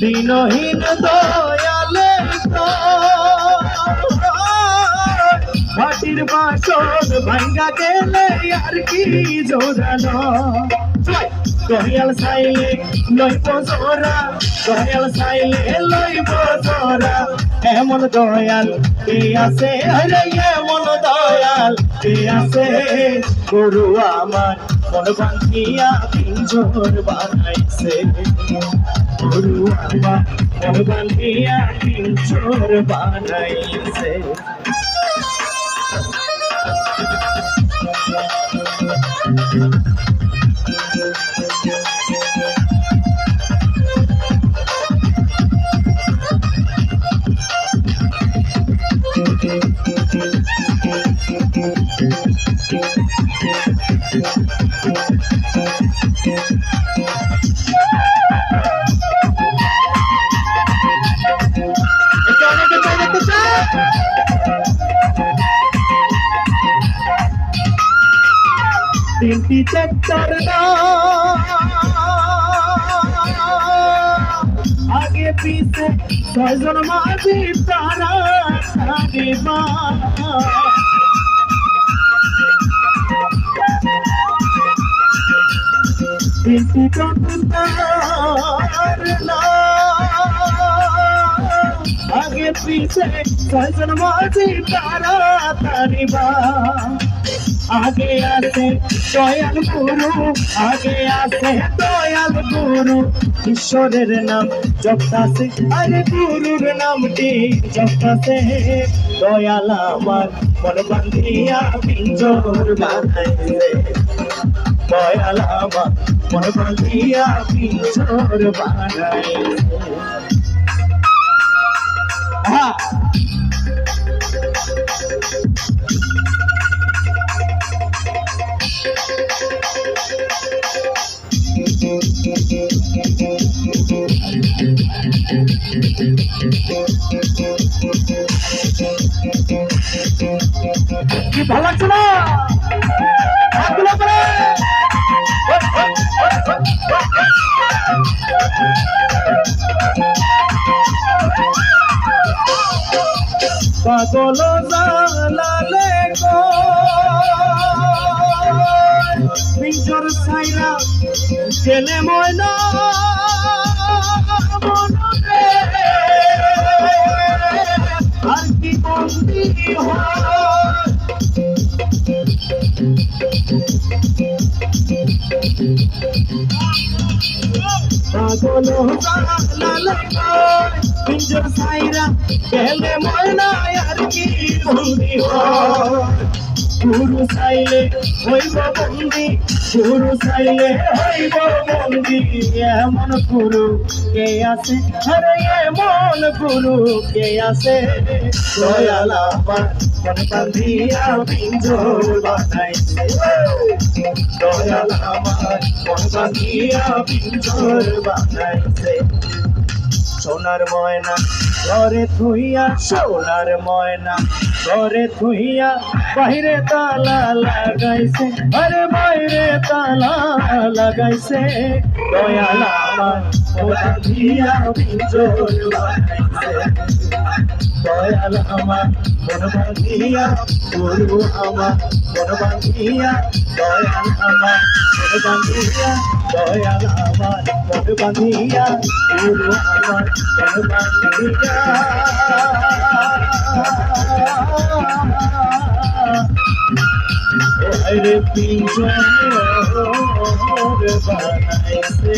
দিনহীন দয়ালে মাটির বাসন ভাঙ্গা গেলে আর কি জোরানো দয়াল সাইলে লইব জোরা দয়াল সাইলে লইব জোরা। এমন দয়াল কে আছে? আরে এমন দয়াল কে আছে? গরু আমার মন বাঙ্কিয়া পিঞ্জর বানাইছে। গরু আমার মন বাঙ্কিয়া পিঞ্জর বানাইছে। দেখতে চাই তিনটি চেক্টর আগে পিছে ছয়জন মাঝি তারা মা। চন্দার আগে পিছে ছয়জন মাঝি তারা তারিবা আগে আছে, দয়াল গুরু আগে আছে দয়াল গুরু ঈশ্বরের নাম জপতাছে আরে গুরুর নামটি জপতাছে, দয়াল আমার, মন বান্ধিয়া পিঞ্জর বানাইছে দয়াল আমার মন বান্ধিয়া পিঞ্জর বানাইছে হ্যাঁ কি ভালো লাগছে না? পাগল জালালে পিঞ্জর সাইরা গেলে ময়না মনরে আর কি বন্দি হয়? পাগল পিঞ্জর সাইরা গেলে ময়না আর কি বন্দি গুরু চাইলে হইব বন্দি, গুরু চাইলে হইব বন্দি। এমন গুরু কে আছে? আরে এমন গুরু কে আছে? দয়াল মন বান্ধিয়া পিঞ্জর বানাইছে। সোনার ময়না ঘরে থুইয়া, সোনার ময়না ঘরে থুইয়া বাইরে তালা লাগাইছে। আরে বাইরে তালা লাগাইছে। দয়াল আমার দয়াল আমার মন বাঁধিয়া গুরু আমার মন বাঁধিয়া দয়াল আমার মন বাঁধিয়া দয়াল আমার মন বাঁধিয়া গুরু আমার মন আরে পিঞ্জর বানাইছে